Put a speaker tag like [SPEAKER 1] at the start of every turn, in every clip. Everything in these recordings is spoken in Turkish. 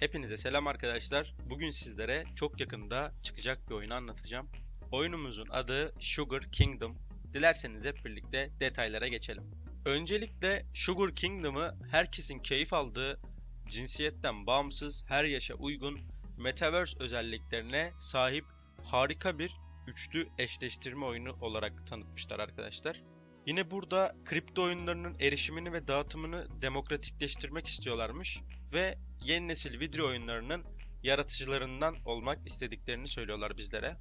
[SPEAKER 1] Hepinize selam arkadaşlar. Bugün sizlere çok yakında çıkacak bir oyunu anlatacağım. Oyunumuzun adı Sugar Kingdom. Dilerseniz hep birlikte detaylara geçelim. Öncelikle Sugar Kingdom'ı herkesin keyif aldığı, cinsiyetten bağımsız, her yaşa uygun Metaverse özelliklerine sahip harika bir üçlü eşleştirme oyunu olarak tanıtmışlar arkadaşlar. Yine burada kripto oyunlarının erişimini ve dağıtımını demokratikleştirmek istiyorlarmış ve yeni nesil video oyunlarının yaratıcılarından olmak istediklerini söylüyorlar bizlere.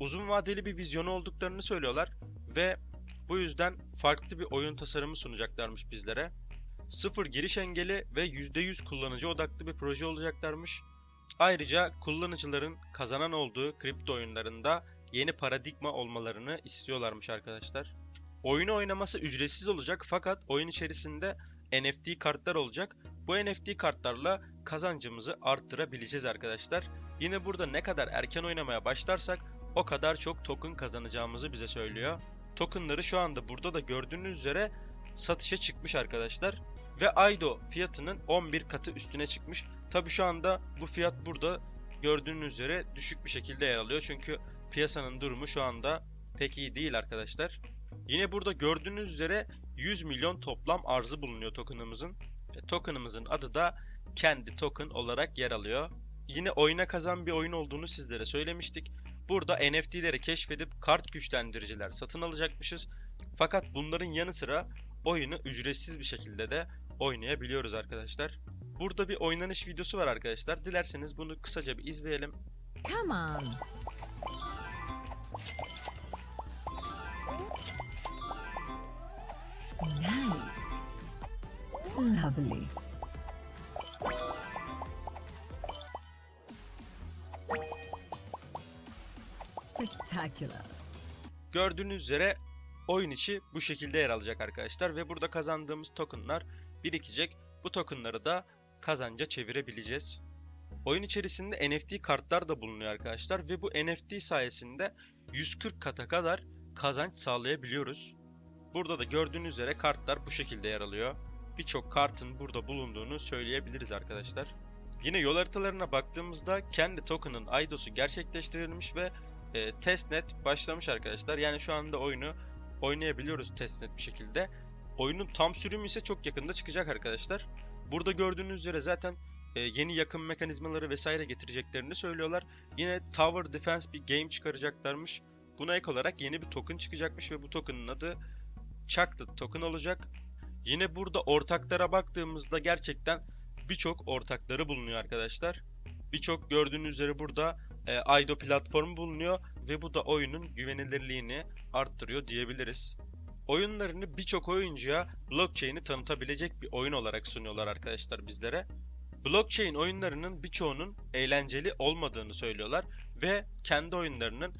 [SPEAKER 1] Uzun vadeli bir vizyonu olduklarını söylüyorlar ve bu yüzden farklı bir oyun tasarımı sunacaklarmış bizlere. Sıfır giriş engeli ve %100 kullanıcı odaklı bir proje olacaklarmış. Ayrıca kullanıcıların kazanan olduğu kripto oyunlarında yeni paradigma olmalarını istiyorlarmış arkadaşlar. Oyunu oynaması ücretsiz olacak fakat oyun içerisinde NFT kartlar olacak. Bu NFT kartlarla kazancımızı arttırabileceğiz arkadaşlar. Yine burada ne kadar erken oynamaya başlarsak o kadar çok token kazanacağımızı bize söylüyor. Tokenları şu anda burada da gördüğünüz üzere satışa çıkmış arkadaşlar. Ve Aido fiyatının 11 katı üstüne çıkmış. Tabi şu anda bu fiyat burada gördüğünüz üzere düşük bir şekilde yer alıyor. Çünkü piyasanın durumu şu anda pek iyi değil arkadaşlar. Yine burada gördüğünüz üzere 100 milyon toplam arzı bulunuyor tokenımızın. E, tokenımızın adı da kendi token olarak yer alıyor. Yine oyuna kazan bir oyun olduğunu sizlere söylemiştik. Burada NFT'leri keşfedip kart güçlendiriciler satın alacakmışız. Fakat bunların yanı sıra oyunu ücretsiz bir şekilde de oynayabiliyoruz arkadaşlar. Burada bir oynanış videosu var arkadaşlar. Dilerseniz bunu kısaca bir izleyelim.
[SPEAKER 2] Come on. Nice. Lovely. Spectacular.
[SPEAKER 1] Gördüğünüz üzere oyun içi bu şekilde yer alacak arkadaşlar ve burada kazandığımız tokenlar birikecek. Bu tokenları da kazanca çevirebileceğiz. Oyun içerisinde NFT kartlar da bulunuyor arkadaşlar ve bu NFT sayesinde 140 kata kadar kazanç sağlayabiliyoruz. Burada da gördüğünüz üzere kartlar bu şekilde yer alıyor. Birçok kartın burada bulunduğunu söyleyebiliriz arkadaşlar. Yine yol haritalarına baktığımızda kendi token'ın IDOS'u gerçekleştirilmiş ve e, testnet başlamış arkadaşlar. Yani şu anda oyunu oynayabiliyoruz testnet bir şekilde. Oyunun tam sürümü ise çok yakında çıkacak arkadaşlar. Burada gördüğünüz üzere zaten e, yeni yakın mekanizmaları vesaire getireceklerini söylüyorlar. Yine Tower Defense bir game çıkaracaklarmış. Buna ek olarak yeni bir token çıkacakmış ve bu token'ın adı Chucked token olacak. Yine burada ortaklara baktığımızda gerçekten birçok ortakları bulunuyor arkadaşlar. Birçok gördüğünüz üzere burada e, Aido platformu bulunuyor ve bu da oyunun güvenilirliğini arttırıyor diyebiliriz. Oyunlarını birçok oyuncuya blockchain'i tanıtabilecek bir oyun olarak sunuyorlar arkadaşlar bizlere. Blockchain oyunlarının birçoğunun eğlenceli olmadığını söylüyorlar ve kendi oyunlarının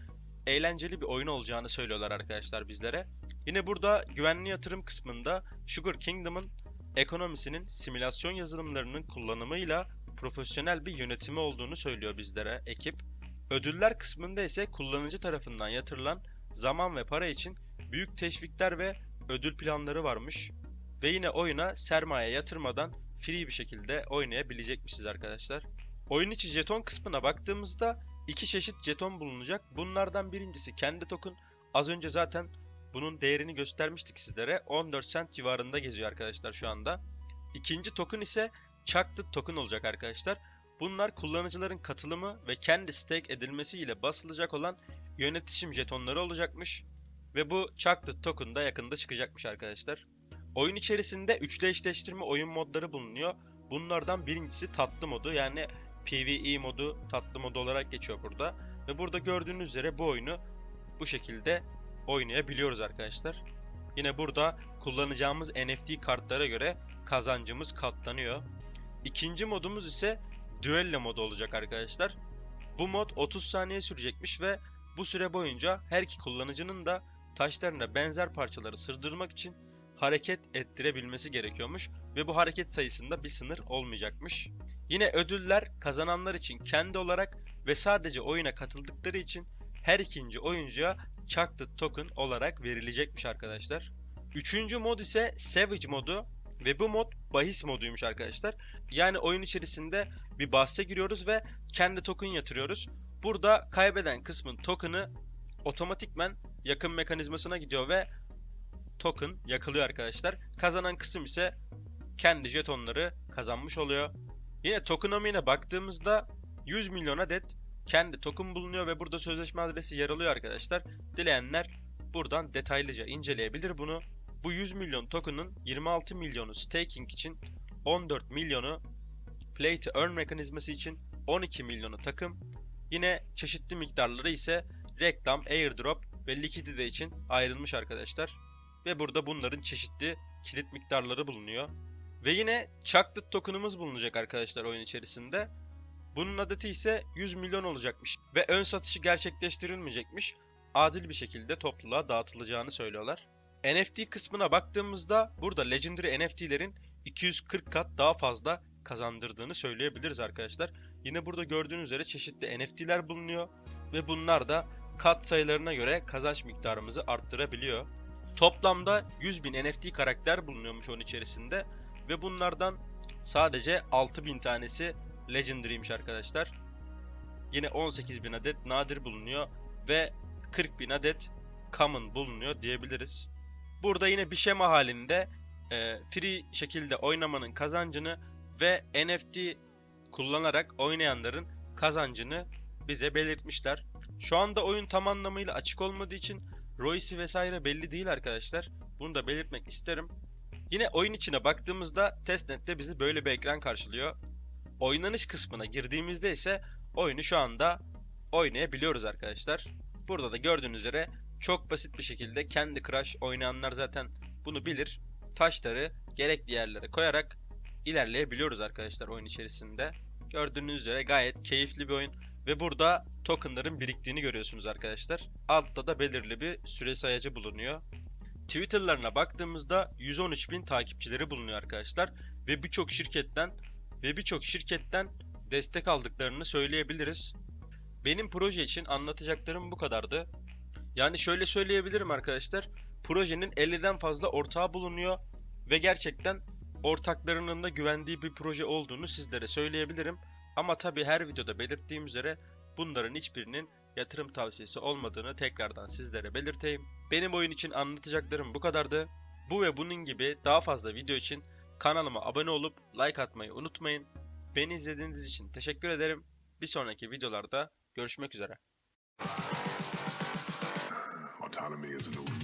[SPEAKER 1] eğlenceli bir oyun olacağını söylüyorlar arkadaşlar bizlere. Yine burada güvenli yatırım kısmında Sugar Kingdom'ın ekonomisinin simülasyon yazılımlarının kullanımıyla profesyonel bir yönetimi olduğunu söylüyor bizlere ekip. Ödüller kısmında ise kullanıcı tarafından yatırılan zaman ve para için büyük teşvikler ve ödül planları varmış. Ve yine oyuna sermaye yatırmadan free bir şekilde oynayabilecekmişiz arkadaşlar. Oyun içi jeton kısmına baktığımızda iki çeşit jeton bulunacak. Bunlardan birincisi kendi token. Az önce zaten bunun değerini göstermiştik sizlere. 14 cent civarında geziyor arkadaşlar şu anda. İkinci token ise Chucked token olacak arkadaşlar. Bunlar kullanıcıların katılımı ve kendi stake edilmesiyle basılacak olan yönetişim jetonları olacakmış. Ve bu Chucked token da yakında çıkacakmış arkadaşlar. Oyun içerisinde üçlü eşleştirme oyun modları bulunuyor. Bunlardan birincisi tatlı modu yani PvE modu tatlı modu olarak geçiyor burada. Ve burada gördüğünüz üzere bu oyunu bu şekilde oynayabiliyoruz arkadaşlar. Yine burada kullanacağımız NFT kartlara göre kazancımız katlanıyor. İkinci modumuz ise Duello modu olacak arkadaşlar. Bu mod 30 saniye sürecekmiş ve bu süre boyunca her iki kullanıcının da taşlarına benzer parçaları sırdırmak için hareket ettirebilmesi gerekiyormuş ve bu hareket sayısında bir sınır olmayacakmış. Yine ödüller kazananlar için kendi olarak ve sadece oyuna katıldıkları için her ikinci oyuncuya Chucked Token olarak verilecekmiş arkadaşlar. Üçüncü mod ise Savage modu ve bu mod bahis moduymuş arkadaşlar. Yani oyun içerisinde bir bahse giriyoruz ve kendi token yatırıyoruz. Burada kaybeden kısmın token'ı otomatikmen yakın mekanizmasına gidiyor ve token yakılıyor arkadaşlar. Kazanan kısım ise kendi jetonları kazanmış oluyor. Yine tokenomi'ne baktığımızda 100 milyon adet kendi token bulunuyor ve burada sözleşme adresi yer alıyor arkadaşlar. Dileyenler buradan detaylıca inceleyebilir bunu. Bu 100 milyon token'ın 26 milyonu staking için, 14 milyonu play to earn mekanizması için, 12 milyonu takım, yine çeşitli miktarları ise reklam, airdrop ve likidite için ayrılmış arkadaşlar. Ve burada bunların çeşitli kilit miktarları bulunuyor. Ve yine Chocolate token'ımız bulunacak arkadaşlar oyun içerisinde. Bunun adeti ise 100 milyon olacakmış ve ön satışı gerçekleştirilmeyecekmiş. Adil bir şekilde topluluğa dağıtılacağını söylüyorlar. NFT kısmına baktığımızda burada Legendary NFT'lerin 240 kat daha fazla kazandırdığını söyleyebiliriz arkadaşlar. Yine burada gördüğünüz üzere çeşitli NFT'ler bulunuyor ve bunlar da kat sayılarına göre kazanç miktarımızı arttırabiliyor. Toplamda 100.000 NFT karakter bulunuyormuş onun içerisinde ve bunlardan sadece 6000 tanesi Legendary'miş arkadaşlar. Yine 18.000 adet nadir bulunuyor ve 40.000 adet common bulunuyor diyebiliriz. Burada yine bir şema halinde e, free şekilde oynamanın kazancını ve NFT kullanarak oynayanların kazancını bize belirtmişler. Şu anda oyun tam anlamıyla açık olmadığı için ROI'si vesaire belli değil arkadaşlar. Bunu da belirtmek isterim. Yine oyun içine baktığımızda testnet'te bizi böyle bir ekran karşılıyor. Oynanış kısmına girdiğimizde ise oyunu şu anda oynayabiliyoruz arkadaşlar. Burada da gördüğünüz üzere çok basit bir şekilde kendi Crash oynayanlar zaten bunu bilir. Taşları gerekli yerlere koyarak ilerleyebiliyoruz arkadaşlar oyun içerisinde. Gördüğünüz üzere gayet keyifli bir oyun ve burada tokenların biriktiğini görüyorsunuz arkadaşlar. Altta da belirli bir süre sayacı bulunuyor. Twitter'larına baktığımızda 113 bin takipçileri bulunuyor arkadaşlar ve birçok şirketten ve birçok şirketten destek aldıklarını söyleyebiliriz. Benim proje için anlatacaklarım bu kadardı. Yani şöyle söyleyebilirim arkadaşlar. Projenin 50'den fazla ortağı bulunuyor ve gerçekten ortaklarının da güvendiği bir proje olduğunu sizlere söyleyebilirim. Ama tabi her videoda belirttiğim üzere bunların hiçbirinin yatırım tavsiyesi olmadığını tekrardan sizlere belirteyim. Benim oyun için anlatacaklarım bu kadardı. Bu ve bunun gibi daha fazla video için kanalıma abone olup like atmayı unutmayın. Beni izlediğiniz için teşekkür ederim. Bir sonraki videolarda görüşmek üzere.
[SPEAKER 3] Autonomy is an illusion.